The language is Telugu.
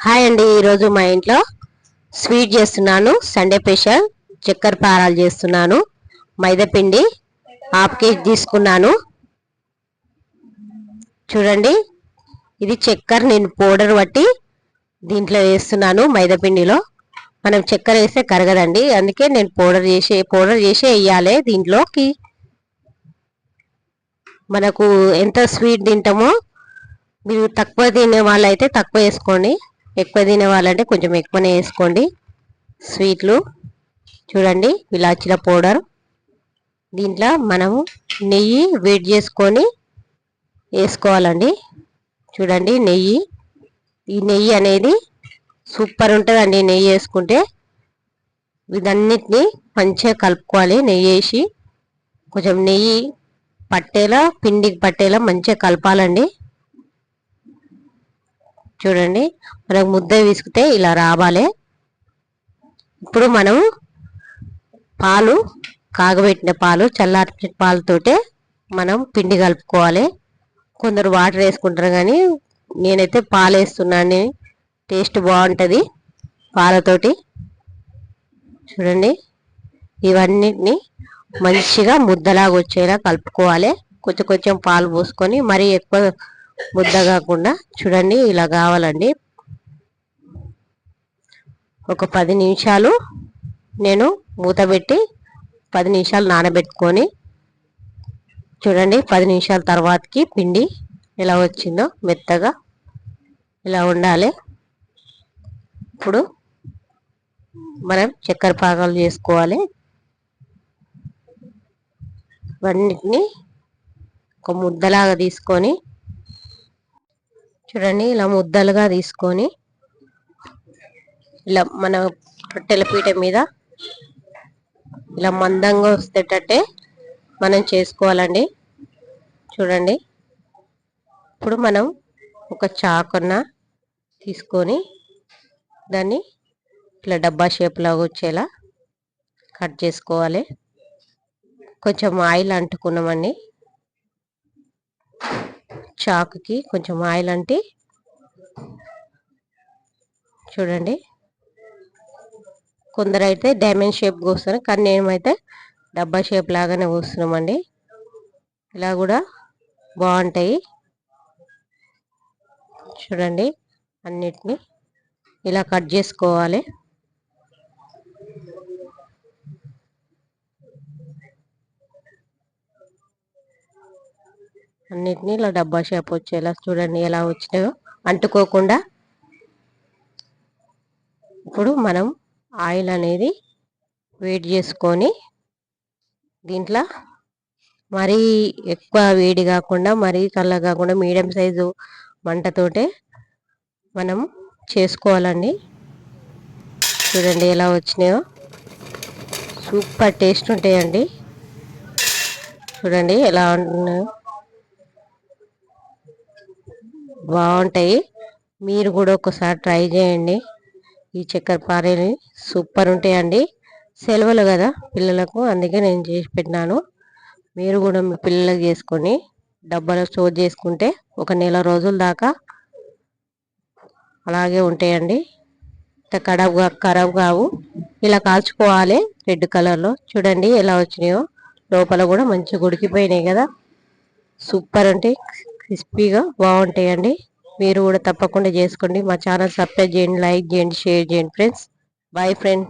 హాయ్ అండి ఈరోజు మా ఇంట్లో స్వీట్ చేస్తున్నాను సండే స్పెషల్ చక్కెర పారాలు చేస్తున్నాను మైదాపిండి హాఫ్ కేజీ తీసుకున్నాను. చూడండి ఇది చక్కెర నేను పౌడర్ బట్టి దీంట్లో వేస్తున్నాను మైదాపిండిలో మనం చక్కెర వేస్తే కరగదండి అందుకే నేను పౌడర్ చేసి పౌడర్ చేసి వేయాలి దీంట్లోకి. మనకు ఎంత స్వీట్ తింటామో మీరు తక్కువ తినే వాళ్ళైతే తక్కువ వేసుకోండి. ఎక్కువ తినేవాళ్ళంటే కొంచెం ఎక్కువనే వేసుకోండి. స్వీట్లు చూడండి ఇలాచీల పౌడర్. దీంట్లో మనము నెయ్యి వేడి చేసుకొని వేసుకోవాలండి. చూడండి నెయ్యి. ఈ నెయ్యి అనేది సూపర్ ఉంటుందండి నెయ్యి వేసుకుంటే. ఇదన్నిటిని మంచిగా కలుపుకోవాలి నెయ్యి వేసి. కొంచెం నెయ్యి పట్టేలా పిండికి పట్టేలా మంచిగా కలపాలండి. చూడండి మనకు ముద్ద విసుకుతే ఇలా రావాలి. ఇప్పుడు మనం పాలు కాగబెట్టిన పాలు చల్లార్చిన పాలతోటే మనం పిండి కలుపుకోవాలి. కొందరు వాటర్ వేసుకుంటారు కానీ నేనైతే పాలు వేస్తున్నాను. టేస్ట్ బాగుంటుంది పాలతోటి. చూడండి ఇవన్నిటిని మంచిగా ముద్దలాగా వచ్చేలా కలుపుకోవాలి. కొంచెం కొంచెం పాలు పోసుకొని మరీ ఎక్కువ ముద్ద కాకుండా చూడండి ఇలా కావాలండి. ఒక పది నిమిషాలు నేను మూత పెట్టి పది నిమిషాలు నానబెట్టుకొని చూడండి పది నిమిషాల తర్వాతకి పిండి ఎలా వచ్చిందో మెత్తగా ఇలా ఉండాలి. ఇప్పుడు మనం చక్కెర పాకాలు చేసుకోవాలి. ఇవన్నిటిని ఒక ముద్దలాగా తీసుకొని చూడండి ఇలా ముద్దలుగా తీసుకొని ఇలా మన రొట్టెల పీట మీద ఇలా మందంగా వస్తేటట్టే మనం చేసుకోవాలండి. చూడండి ఇప్పుడు మనం ఒక చాకున్న తీసుకొని దాన్ని ఇట్లా డబ్బా షేప్లాగా వచ్చేలా కట్ చేసుకోవాలి. కొంచెం ఆయిల్ అంటుకున్నామండి. చాకుకి కొంచెం ఆయిల్ అంటే. చూడండి. కొందరైతే డైమండ్ షేప్ కోస్తారు కానీ నేనైతే డబ్బా షేప్ లాగానే కోస్తున్నామండి. ఇలా కూడా బాగుంటాయి. చూడండి అన్నిటినీ ఇలా కట్ చేసుకోవాలి. అన్నిటినీ ఇలా డబ్బా షేప్ వచ్చేలా చూడండి ఎలా వచ్చినాయో. అంటుకోకుండా ఇప్పుడు మనం ఆయిల్ అనేది వేడి చేసుకొని దీంట్లో మరీ ఎక్కువ వేడి కాకుండా మరీ కళ్ళ కాకుండా మీడియం సైజు మంటతోటే మనం చేసుకోవాలండి. చూడండి ఎలా వచ్చినాయో. సూపర్ టేస్ట్ ఉంటాయండి. చూడండి ఎలా ఉంటున్నాయో బాగుంటాయి. మీరు కూడా ఒకసారి ట్రై చేయండి. ఈ చక్కెర పారేని సూపర్ ఉంటాయండి. సెలవులు కదా పిల్లలకు అందుకే నేను చేసి పెట్టినాను. మీరు కూడా మీ పిల్లలకు చేసుకొని డబ్బాలో స్టోర్ చేసుకుంటే ఒక నెల రోజుల దాకా అలాగే ఉంటాయండి. ఖరాబ్ ఖరాబ్ కావు. ఇలా కాల్చుకోవాలి రెడ్ కలర్లో. చూడండి ఎలా వచ్చినాయో. లోపల కూడా మంచిగా ఉడికిపోయినాయి కదా. సూపర్ అంటే క్రిస్పీగా బాగుంటాయండి. మీరు కూడా తప్పకుండా చేసుకోండి. మా ఛానల్ సబ్స్క్రైబ్ చేయండి లైక్ చేయండి షేర్ చేయండి ఫ్రెండ్స్. Bye friend.